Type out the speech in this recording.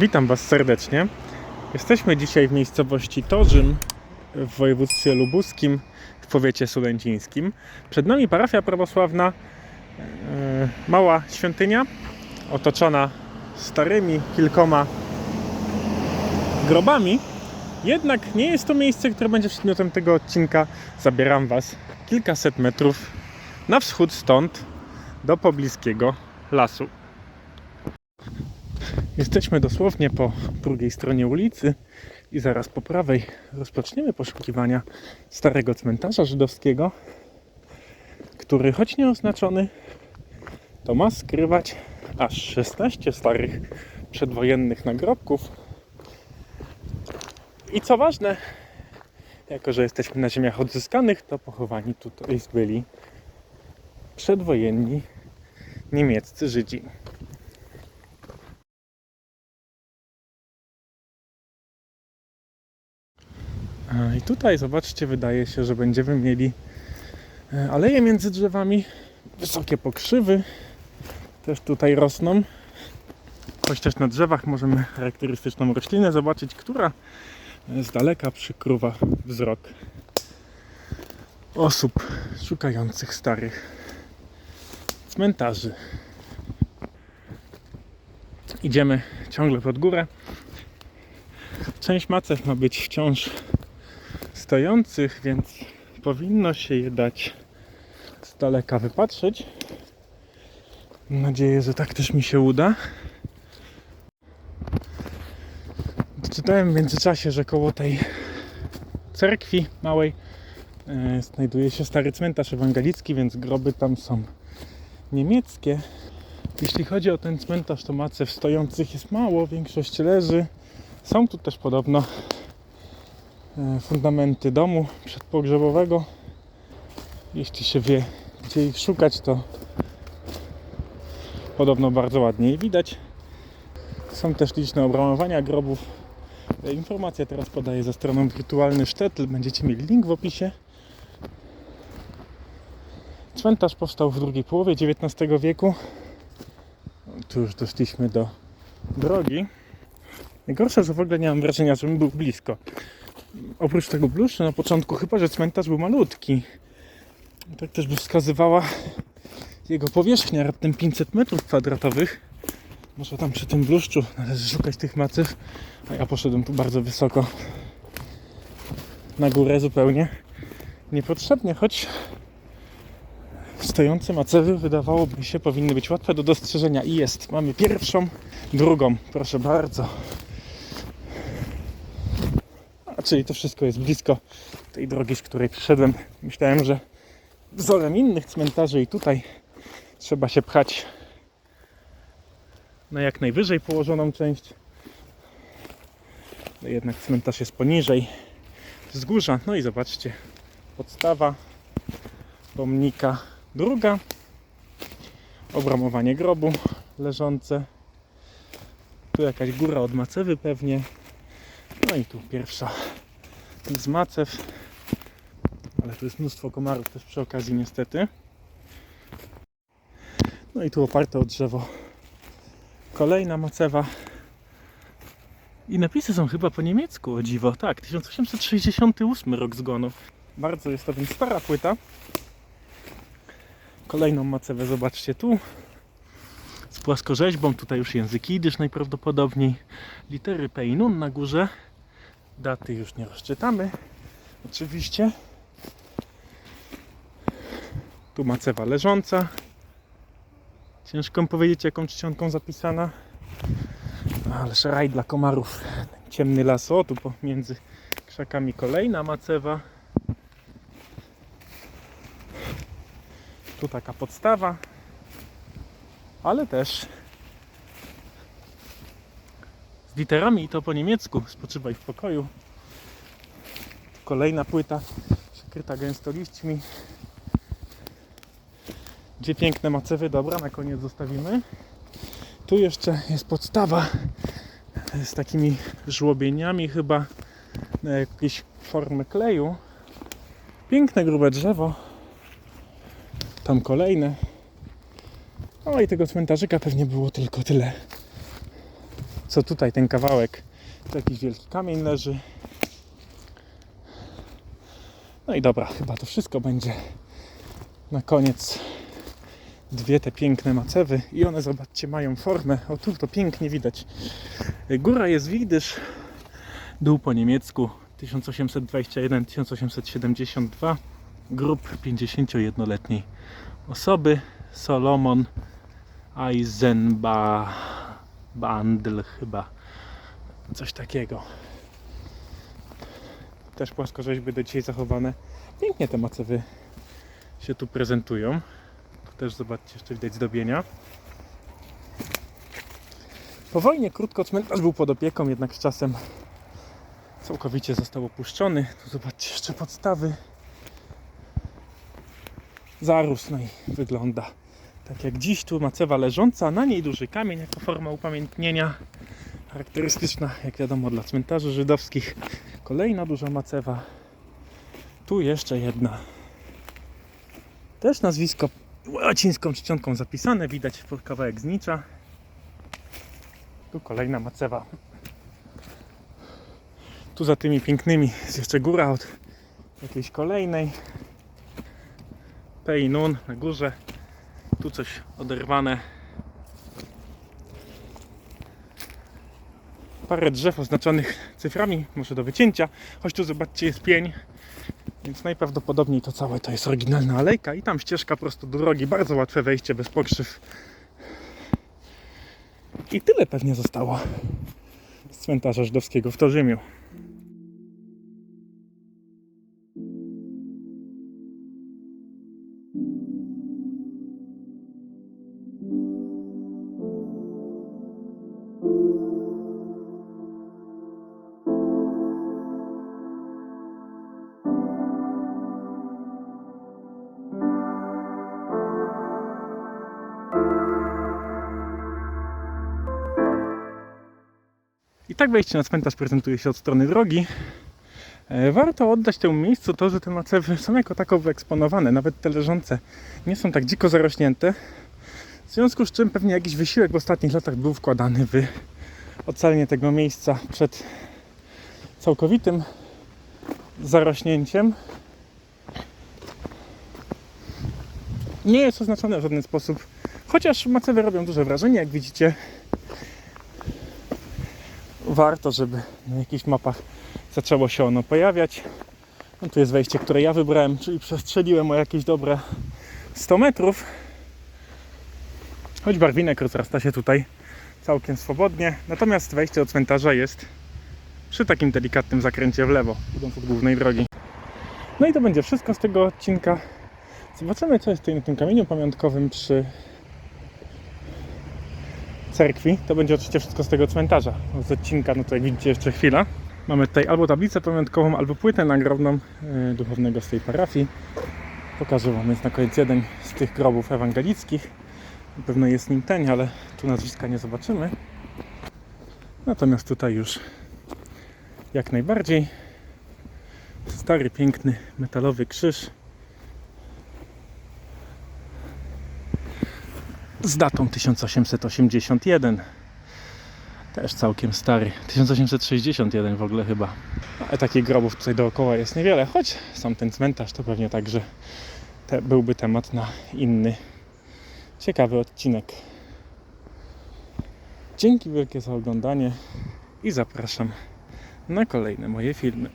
Witam Was serdecznie. Jesteśmy dzisiaj w miejscowości Torzym w województwie lubuskim w powiecie sulęcińskim. Przed nami parafia prawosławna, e, mała świątynia otoczona starymi kilkoma grobami. Jednak nie jest to miejsce, które będzie przedmiotem tego odcinka. Zabieram Was kilkaset metrów na wschód stąd do pobliskiego lasu. Jesteśmy dosłownie po drugiej stronie ulicy i zaraz po prawej rozpoczniemy poszukiwania starego cmentarza żydowskiego, który choć nieoznaczony, to ma skrywać aż 16 starych przedwojennych nagrobków. I co ważne, jako że jesteśmy na ziemiach odzyskanych, to pochowani tutaj byli przedwojenni niemieccy Żydzi. Tutaj zobaczcie, wydaje się, że będziemy mieli e, aleje między drzewami, wysokie pokrzywy też tutaj rosną. Choć też na drzewach możemy charakterystyczną roślinę zobaczyć, która z daleka przykrywa wzrok osób szukających starych cmentarzy. Idziemy ciągle pod górę. Część macew ma być wciąż stojących, więc powinno się je dać z daleka wypatrzeć. Mam nadzieję, że tak też mi się uda. Czytałem w międzyczasie, że koło tej cerkwi małej e, znajduje się stary cmentarz ewangelicki, więc groby tam są niemieckie. Jeśli chodzi o ten cmentarz, to macew stojących jest mało, większość leży. Są tu też podobno fundamenty domu przedpogrzebowego. Jeśli się wie, gdzie ich szukać, to podobno bardzo ładnie je widać. Są też liczne obramowania grobów. E, Informacja teraz podaję za stroną Wirtualny Sztetl. Będziecie mieli link w opisie. Cmentarz powstał w drugiej połowie XIX wieku. Tu już doszliśmy do drogi. Najgorsze, że w ogóle nie mam wrażenia, żebym był blisko. Oprócz tego bluszczu na początku chyba, że cmentarz był malutki. Tak też by wskazywała jego powierzchnia, raptem 500 metrów kwadratowych. Może tam przy tym bluszczu należy szukać tych macyw, a ja poszedłem tu bardzo wysoko na górę zupełnie niepotrzebnie, choć stojące macewy wydawałoby się powinny być łatwe do dostrzeżenia i jest. Mamy pierwszą, drugą, proszę bardzo. Czyli to wszystko jest blisko tej drogi, z której przyszedłem. Myślałem, że wzorem innych cmentarzy i tutaj trzeba się pchać na jak najwyżej położoną część. No jednak cmentarz jest poniżej wzgórza. No i zobaczcie, podstawa pomnika druga, obramowanie grobu leżące. Tu jakaś góra od macewy pewnie. No i tu pierwsza z macew. Ale tu jest mnóstwo komarów też przy okazji niestety. No i tu oparte o drzewo kolejna macewa. I napisy są chyba po niemiecku, o dziwo. Tak, 1868 rok zgonu. Bardzo jest to więc stara płyta. Kolejną macewę zobaczcie tu. Z płaskorzeźbą, tutaj już język jidysz najprawdopodobniej. Litery P i Nun na górze. Daty już nie rozczytamy. Oczywiście. Tu macewa leżąca. Ciężko powiedzieć, jaką czcionką zapisana. Ależ raj dla komarów. Ciemny las, o tu pomiędzy krzakami kolejna macewa. Tu taka podstawa, ale też z literami i to po niemiecku. Spoczywaj w pokoju. Kolejna płyta przykryta gęsto liśćmi. Dwie piękne macewy, dobra, na koniec zostawimy. Tu jeszcze jest podstawa z takimi żłobieniami chyba na jakieś formy kleju. Piękne, grube drzewo. Tam kolejne. No i tego cmentarzyka pewnie było tylko tyle. Co tutaj ten kawałek, to jakiś wielki kamień leży. No i dobra, chyba to wszystko będzie. Na koniec dwie te piękne macewy i one, zobaczcie, mają formę. O tu to pięknie widać. Góra jest widysz, dół po niemiecku 1821-1872, grup 51-letniej osoby, Solomon Eisenbandl chyba, coś takiego. Też płaskorzeźby do dzisiaj zachowane. Pięknie te macewy się tu prezentują. Tu też zobaczcie, jeszcze widać zdobienia. Po wojnie krótko cmentarz był pod opieką, jednak z czasem całkowicie został opuszczony. Tu zobaczcie jeszcze podstawy. Zarósł, no i wygląda tak jak dziś. Tu macewa leżąca, na niej duży kamień jako forma upamiętnienia. Charakterystyczna, jak wiadomo, dla cmentarzy żydowskich. Kolejna duża macewa. Tu jeszcze jedna. Też nazwisko łacińską czcionką zapisane, widać kawałek znicza. Tu kolejna macewa. Tu za tymi pięknymi jest jeszcze góra od jakiejś kolejnej. Pei Nun na górze. Tu coś oderwane. Parę drzew oznaczonych cyframi, może do wycięcia. Choć tu zobaczcie jest pień. Więc najprawdopodobniej to całe to jest oryginalna alejka i tam ścieżka prosto do drogi. Bardzo łatwe wejście bez pokrzyw. I tyle pewnie zostało z cmentarza żydowskiego w Torzymiu. Tak wejście na cmentarz prezentuje się od strony drogi. E, Warto oddać temu miejscu to, że te macewy są jako tako wyeksponowane, nawet te leżące nie są tak dziko zarośnięte. W związku z czym pewnie jakiś wysiłek w ostatnich latach był wkładany w ocalenie tego miejsca przed całkowitym zarośnięciem. Nie jest oznaczone w żaden sposób, chociaż macewy robią duże wrażenie, jak widzicie. Warto, żeby na jakichś mapach zaczęło się ono pojawiać. No tu jest wejście, które ja wybrałem, czyli przestrzeliłem o jakieś dobre 100 metrów. Choć barwinek rozrasta się tutaj całkiem swobodnie. Natomiast wejście do cmentarza jest przy takim delikatnym zakręcie w lewo, idąc od głównej drogi. No i to będzie wszystko z tego odcinka. Zobaczymy, co jest tutaj na tym kamieniu pamiątkowym przy cerkwi. To będzie oczywiście wszystko z tego cmentarza. Z odcinka, no to jak widzicie, jeszcze chwila. Mamy tutaj albo tablicę pamiątkową, albo płytę nagrobną e, duchownego z tej parafii. Pokażę Wam jest na koniec jeden z tych grobów ewangelickich. Na pewno jest nim ten, ale tu nazwiska nie zobaczymy. Natomiast tutaj już jak najbardziej stary, piękny metalowy krzyż z datą 1881. Też całkiem stary. 1861 w ogóle chyba. Ale takich grobów tutaj dookoła jest niewiele, choć sam ten cmentarz to pewnie także te, byłby temat na inny ciekawy odcinek. Dzięki wielkie za oglądanie i zapraszam na kolejne moje filmy.